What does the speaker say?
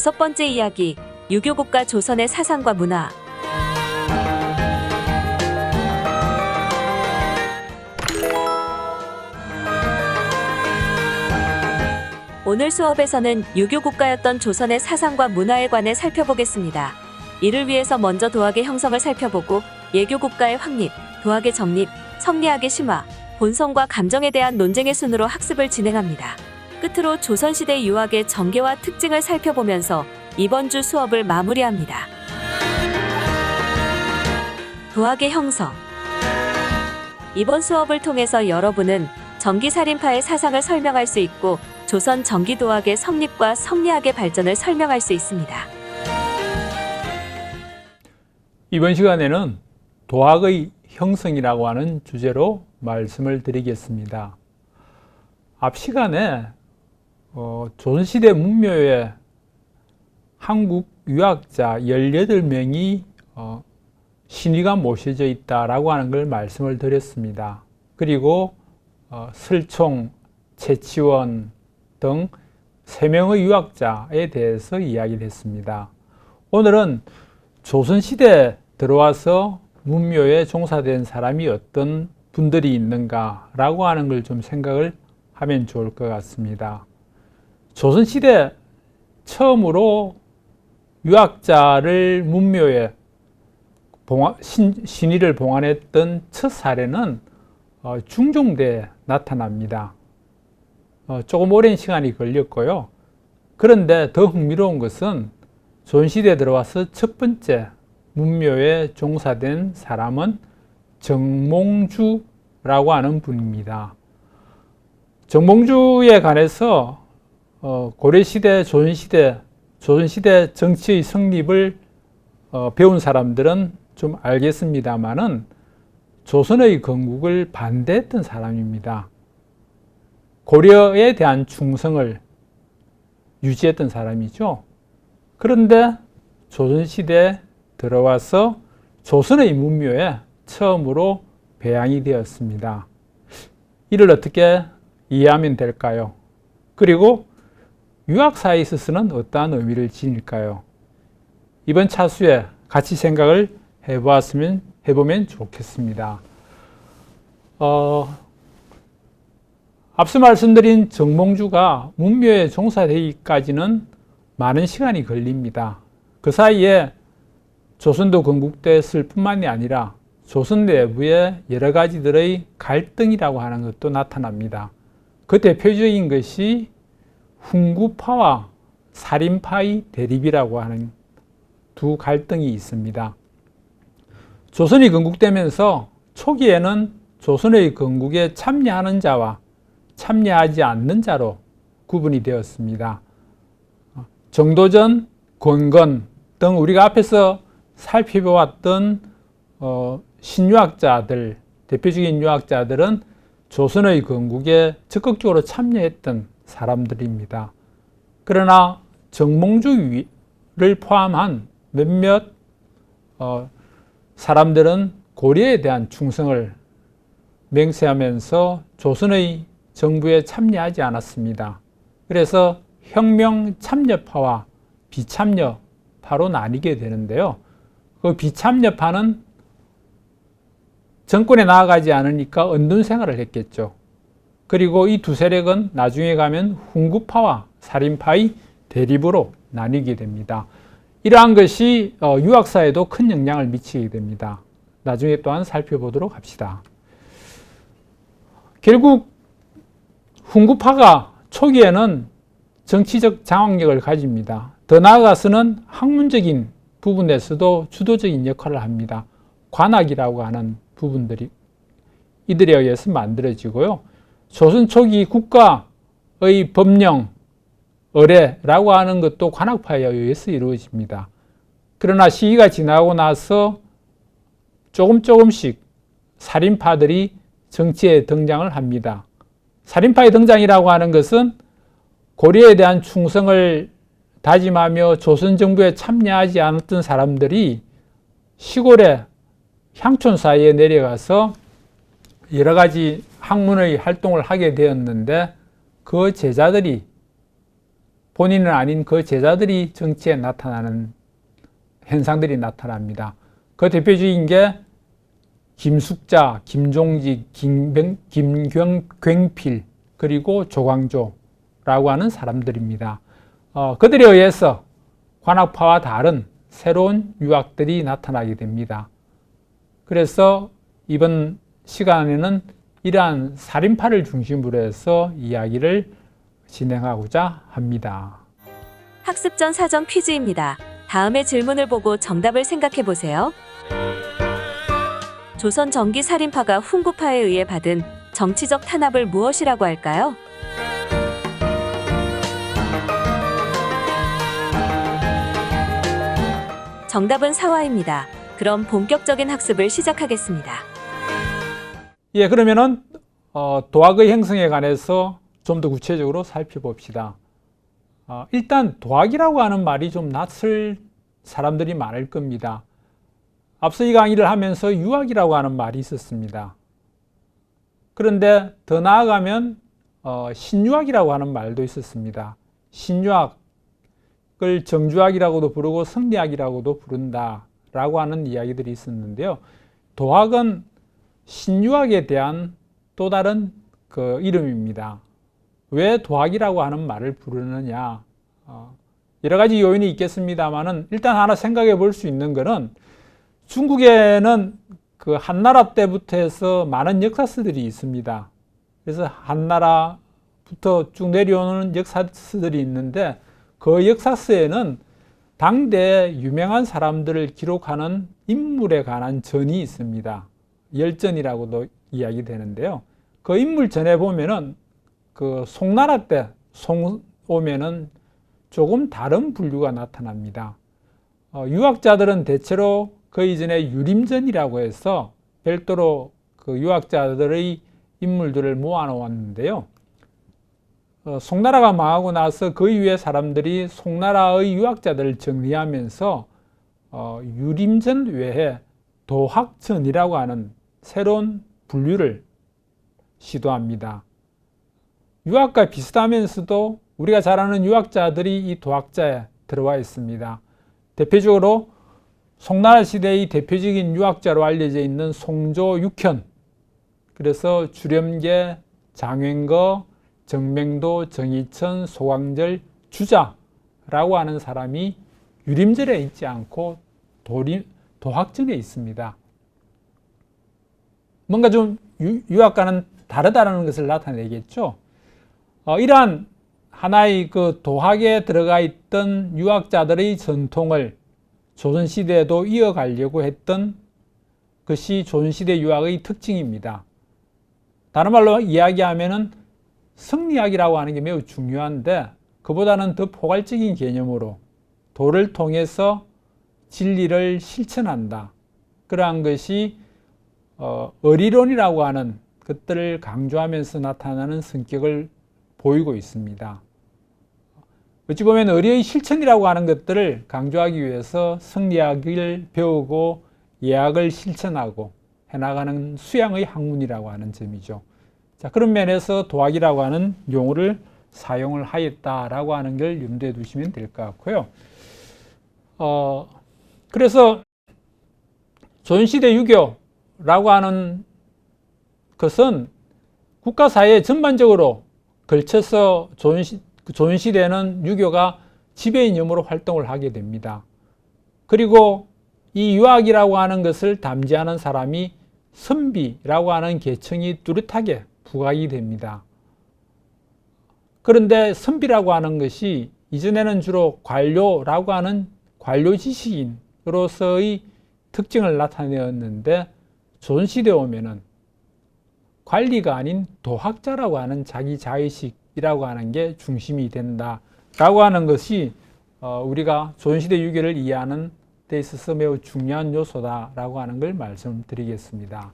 다섯 번째 이야기, 유교 국가 조선의 사상과 문화. 오늘 수업에서는 유교 국가였던 조선의 사상과 문화에 관해 살펴보겠습니다. 이를 위해서 먼저 도학의 형성을 살펴보고 예교 국가의 확립, 도학의 정립, 성리학의 심화, 본성과 감정에 대한 논쟁의 순으로 학습을 진행합니다. 끝으로 조선시대 유학의 전개와 특징을 살펴보면서 이번 주 수업을 마무리합니다. 도학의 형성 이번 수업을 통해서 여러분은 전기살인파의 사상을 설명할 수 있고 조선 전기도학의 성립과 성리학의 발전을 설명할 수 있습니다. 이번 시간에는 도학의 형성이라고 하는 주제로 말씀을 드리겠습니다. 앞 시간에 어, 조선시대 문묘에 한국 유학자 18명이 어, 신의가 모셔져 있다라고 하는 걸 말씀을 드렸습니다. 그리고 어, 슬총, 채치원 등 3명의 유학자에 대해서 이야기를 했습니다. 오늘은 조선시대 들어와서 문묘에 종사된 사람이 어떤 분들이 있는가라고 하는 걸 좀 생각을 하면 좋을 것 같습니다. 조선시대 처음으로 유학자를 문묘에 봉화, 신, 신의를 봉안했던 첫 사례는 어, 중종대에 나타납니다. 어, 조금 오랜 시간이 걸렸고요. 그런데 더 흥미로운 것은 조선시대에 들어와서 첫 번째 문묘에 종사된 사람은 정몽주라고 하는 분입니다. 정몽주에 관해서 어, 고려시대, 조선시대, 조선시대 정치의 성립을 어, 배운 사람들은 좀 알겠습니다만은 조선의 건국을 반대했던 사람입니다. 고려에 대한 충성을 유지했던 사람이죠. 그런데 조선시대에 들어와서 조선의 문묘에 처음으로 배양이 되었습니다. 이를 어떻게 이해하면 될까요? 그리고 유학사에 있어서는 어떠한 의미를 지닐까요? 이번 차수에 같이 생각을 해보았으면, 해보면 좋겠습니다. 어, 앞서 말씀드린 정몽주가 문묘에 종사되기까지는 많은 시간이 걸립니다. 그 사이에 조선도 건국됐을 뿐만이 아니라 조선 내부에 여러 가지들의 갈등이라고 하는 것도 나타납니다. 그 대표적인 것이 훈구파와 살인파의 대립이라고 하는 두 갈등이 있습니다. 조선이 건국되면서 초기에는 조선의 건국에 참여하는 자와 참여하지 않는 자로 구분이 되었습니다. 정도전, 권건 등 우리가 앞에서 살펴보았던 어, 신유학자들, 대표적인 유학자들은 조선의 건국에 적극적으로 참여했던 사람들입니다. 그러나 정몽주를 포함한 몇몇 어, 사람들은 고려에 대한 충성을 맹세하면서 조선의 정부에 참여하지 않았습니다. 그래서 혁명 참여파와 비참여파로 나뉘게 되는데요. 그 비참여파는 정권에 나아가지 않으니까 언둔 생활을 했겠죠. 그리고 이 두 세력은 나중에 가면 훈구파와 살인파의 대립으로 나뉘게 됩니다. 이러한 것이 어, 유학사에도 큰 영향을 미치게 됩니다. 나중에 또한 살펴보도록 합시다. 결국 훈구파가 초기에는 정치적 장악력을 가집니다. 더 나아가서는 학문적인 부분에서도 주도적인 역할을 합니다. 관학이라고 하는 부분들이 이들에 의해서 만들어지고요. 조선 초기 국가의 법령, 의례라고 하는 것도 관학파에 의해서 이루어집니다. 그러나 시기가 지나고 나서 조금 조금씩 살인파들이 정치에 등장을 합니다. 살인파의 등장이라고 하는 것은 고려에 대한 충성을 다짐하며 조선 정부에 참여하지 않았던 사람들이 시골에 향촌 사이에 내려가서 여러 가지 학문의 활동을 하게 되었는데 그 제자들이 본인은 아닌 그 제자들이 정치에 나타나는 현상들이 나타납니다. 그 대표적인 게 김숙자, 김종직, 김병, 김경필 그리고 조광조라고 하는 사람들입니다. 어, 그들에 의해서 관악파와 다른 새로운 유학들이 나타나게 됩니다. 그래서 이번 시간에는 이러한 살인파를 중심으로 해서 이야기를 진행하고자 합니다. 학습 전 사전 퀴즈입니다. 다음의 질문을 보고 정답을 생각해 보세요. 조선 전기 살인파가 훈구파에 의해 받은 정치적 탄압을 무엇이라고 할까요? 정답은 사화입니다. 그럼 본격적인 학습을 시작하겠습니다. 예, 그러면은 어, 도학의 형성에 관해서 좀 더 구체적으로 살펴봅시다. 어, 일단 도학이라고 하는 말이 좀 낯설 사람들이 많을 겁니다. 앞서 이 강의를 하면서 유학이라고 하는 말이 있었습니다. 그런데 더 나아가면 어, 신유학이라고 하는 말도 있었습니다. 신유학을 정주학이라고도 부르고 성리학이라고도 부른다라고 하는 이야기들이 있었는데요. 도학은 신유학에 대한 또 다른 그 이름입니다. 왜 도학이라고 하는 말을 부르느냐? 어, 여러 가지 요인이 있겠습니다만은 일단 하나 생각해 볼 수 있는 것은 중국에는 그 한나라 때부터 해서 많은 역사서들이 있습니다. 그래서 한나라부터 쭉 내려오는 역사서들이 있는데 그 역사서에는 당대 유명한 사람들을 기록하는 인물에 관한 전이 있습니다. 열전이라고도 이야기 되는데요. 그 인물 전에 보면은 그 송나라 때 송 오면은 조금 다른 분류가 나타납니다. 어, 유학자들은 대체로 그 이전에 유림전이라고 해서 별도로 그 유학자들의 인물들을 모아놓았는데요. 어, 송나라가 망하고 나서 그 이후에 사람들이 송나라의 유학자들을 정리하면서 어, 유림전 외에 도학전이라고 하는 새로운 분류를 시도합니다. 유학과 비슷하면서도 우리가 잘 아는 유학자들이 이 도학자에 들어와 있습니다. 대표적으로 송나라 시대의 대표적인 유학자로 알려져 있는 송조 육현, 그래서 주렴계, 장횡거, 정맹도, 정희천, 소광절, 주자라고 하는 사람이 유림절에 있지 않고 도림, 도학전에 있습니다. 뭔가 좀 유, 유학과는 다르다는 것을 나타내겠죠. 어, 이러한 하나의 그 도학에 들어가 있던 유학자들의 전통을 조선시대에도 이어가려고 했던 것이 조선시대 유학의 특징입니다. 다른 말로 이야기하면은 성리학이라고 하는 게 매우 중요한데 그보다는 더 포괄적인 개념으로 도를 통해서 진리를 실천한다. 그러한 것이 어, 어리론이라고 하는 것들을 강조하면서 나타나는 성격을 보이고 있습니다. 어찌 보면 의리의 실천이라고 하는 것들을 강조하기 위해서 성리학을 배우고 예학을 실천하고 해나가는 수양의 학문이라고 하는 점이죠. 자, 그런 면에서 도학이라고 하는 용어를 사용을 하였다라고 하는 걸 염두에 두시면 될 것 같고요. 어, 그래서 조선시대 유교 라고 하는 것은 국가 사회 전반적으로 걸쳐서 조선시, 조선시대는 유교가 지배이념으로 활동을 하게 됩니다. 그리고 이 유학이라고 하는 것을 담지하는 사람이 선비라고 하는 계층이 뚜렷하게 부각이 됩니다. 그런데 선비라고 하는 것이 이전에는 주로 관료라고 하는 관료 지식인으로서의 특징을 나타내었는데 조선시대에 오면은 관리가 아닌 도학자라고 하는 자기 자의식이라고 하는 게 중심이 된다라고 하는 것이 어, 우리가 조선시대 유교를 이해하는 데 있어서 매우 중요한 요소다라고 하는 걸 말씀드리겠습니다.